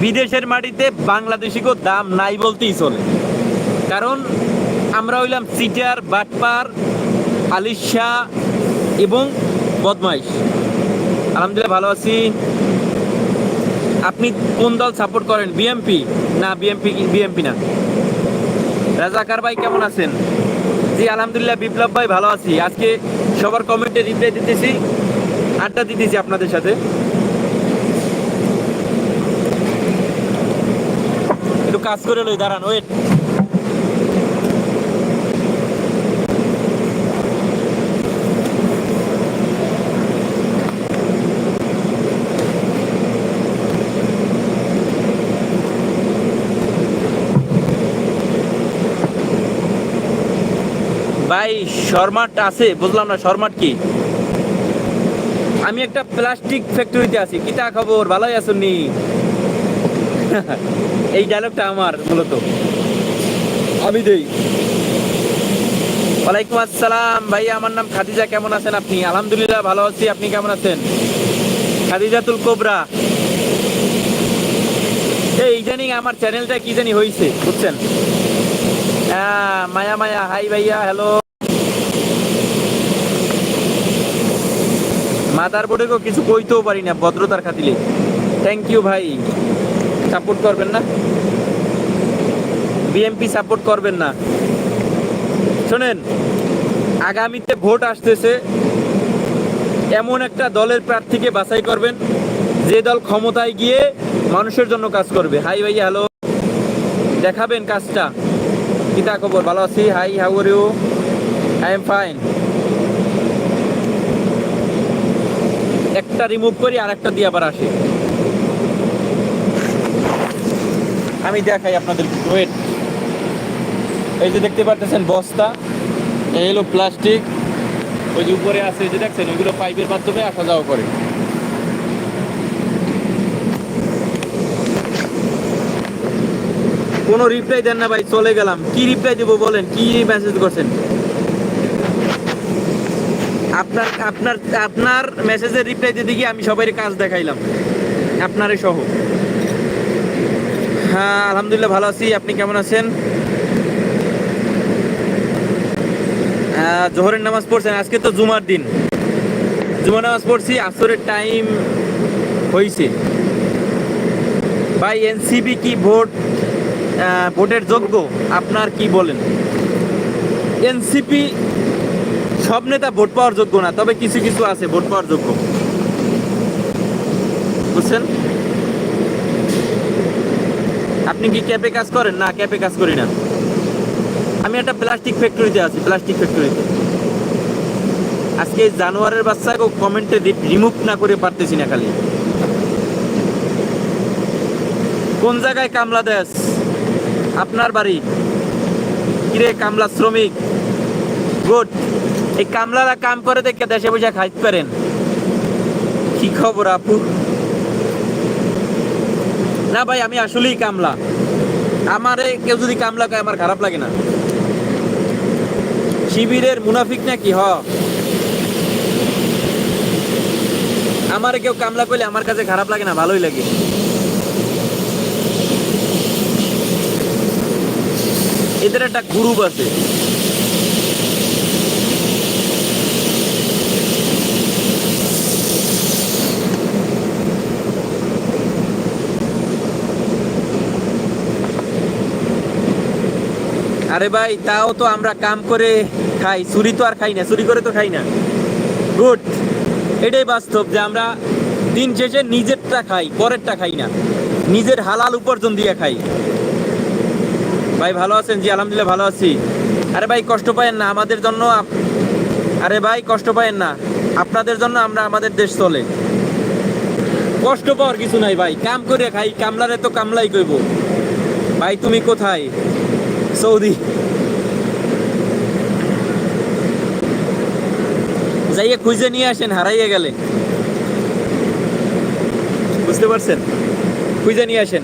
বিদেশের মাটিতে বাংলাদেশিকেও দাম নাই বলতেই চলে। কারণ আমরা হইলাম সিটার, বাটপার, আলিশা এবং বদমাইশ। আলহামদুলিল্লাহ ভালো আছি। আপনি কোন দল সাপোর্ট করেন, বিএমপি? না, বিএমপি বিএমপি না। রাজাকার ভাই কেমন আছেন? জি, আলহামদুলিল্লাহ, বিপ্লব ভাই ভালো আছি। আজকে সবার কমেন্টে রিপ্লাই দিতেছি, আড্ডা দিতেছি আপনাদের সাথে। কাজ করে লই, দাঁড়ান ওয়েট ভাই, শর্মাট আছে, বুঝলাম না, শর্মাট কি? আমি একটা প্লাস্টিক ফ্যাক্টরিতে আছি কিতা খবর? ভালোই আছেন নি? এই ডায়লগটা আমার মূলত। আমি দেই। ওয়ালাইকুম আসসালাম। ভাই আমার নাম খাদিজা। কেমন আছেন আপনি? আলহামদুলিল্লাহ ভালো আছি। আপনি কেমন আছেন? খাদিজাতুল কোবরা। এই ইদানিং আমার চ্যানেলটা কি জানি হয়েছে বুঝছেন? মায়া মায়া। হাই ভাইয়া। হ্যালো মাদার বোর্ডেও কিছু কইতেও পারি না ভদ্রতার খাতিলে থ্যাংক ইউ ভাই। সাপোর্ট করবেন না। বিএমপি সাপোর্ট করবেন না। শোনেন, আগামীতে ভোট আসতেছে। এমন একটা দলের প্রার্থীকে বাছাই করবেন, যে দল ক্ষমতায় গিয়ে মানুষের জন্য কাজ করবে। হাই ভাই, হ্যালো। দেখাবেন কাজটা। কিতা খবর ভালো আছি। Hi how are you I am fine একটা রিমুভ করি আর একটা দিয়ে আবার আসি। আমি দেখাই আপনাদের ওয়েট এই যে দেখতে পারতেছেন বস্তা, এই হলো প্লাস্টিক ওই যে উপরে আছে যে দেখছেন, ওইগুলো পাইপের মাধ্যমে আসা যাওয়া করে। কোনো রিপ্লাই দেন না ভাই, চলে গেলাম। কি রিপ্লাই দেবো বলেন, কি মেসেজ করছেন? আপনার আপনার আপনার মেসেজের রিপ্লাই দিতে গিয়ে আমি সবাই কাজ দেখাইলাম। আপনারই সহ। হ্যাঁ আলহামদুলিল্লাহ ভালো আছি। আপনি কেমন আছেন? জোহরের নামাজ পড়ছেন। আজকে তো জুমার দিন। জুমার নামাজ পড়ছি, আসরের টাইম হয়েছে ভাই, এনসিপি কি ভোট ভোটের যোগ্য? আপনার কি বলেন? এনসিপি সব নেতা ভোট পাওয়ার যোগ্য না, তবে কিছু কিছু আছে ভোট পাওয়ার যোগ্য। বুঝছেন? আপনি কি ক্যাপে কাজ করেন? না ক্যাপে কাজ করি না। আমি একটা প্লাস্টিক ফ্যাক্টরিতে আছি প্লাস্টিক ফ্যাক্টরিতে আজকে জানোয়ারের বাচ্চাকে কমেন্টে রিমুভ না করে পারতেছি না খালি। কোন জায়গায় কামলা দেশ? আপনার বাড়ি। কিরে কামলা শ্রমিক? গুড। এই কামলারা কাম করে দেখে দেশে বসে খাইতে পারেন। কি খবর, আপু? না ভাই, আমি আসলেই কামলা। আমারে কেউ যদি কামলা কয়, আমার খারাপ লাগে না। শিবিরের মুনাফিক নাকি, হ। আমারে কেউ কামলা করলে আমার কাছে খারাপ লাগে না, ভালোই লাগে। এদের একটা গ্রুপ আছে। আরে ভাই, তাও তো আমরা কাম করে খাই। চুরি তো আর খাই না, চুরি করে তো খাই না। গুড এটাই বাস্তব যে আমরা দিন শেষে নিজেরটা খাই, পরেরটা খাই না। নিজের হালাল উপার্জন দিয়ে খাই। ভাই, ভালো আছেন? জি, আলহামদুলিল্লাহ, ভালো আছি। আরে ভাই, কষ্ট পায়েন না, আমাদের জন্য আরে ভাই, কষ্ট পায়েন না। আপনাদের জন্য আমরা আমাদের দেশ চলে। কষ্ট পাওয়ার কিছু নাই ভাই। কাম করে খাই, কামলারে তো কামলাই কইব। ভাই, তুমি কোথায়? সৌদি। যাইয়ে খুঁজে নিয়ে আসেন, হারাইয়ে গেলে। বুঝতে পারছেন? খুঁজে নিয়ে আসেন।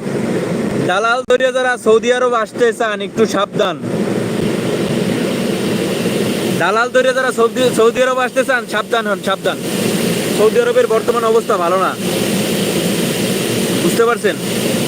দালাল ধরে যারা সৌদি আরব আসতে চান, একটু সাবধান। দালাল ধরে যারা সৌদি সৌদি আরব আসতে চান, সাবধান হন, সাবধান। সৌদি আরবের বর্তমান অবস্থা ভালো না। বুঝতে পারছেন?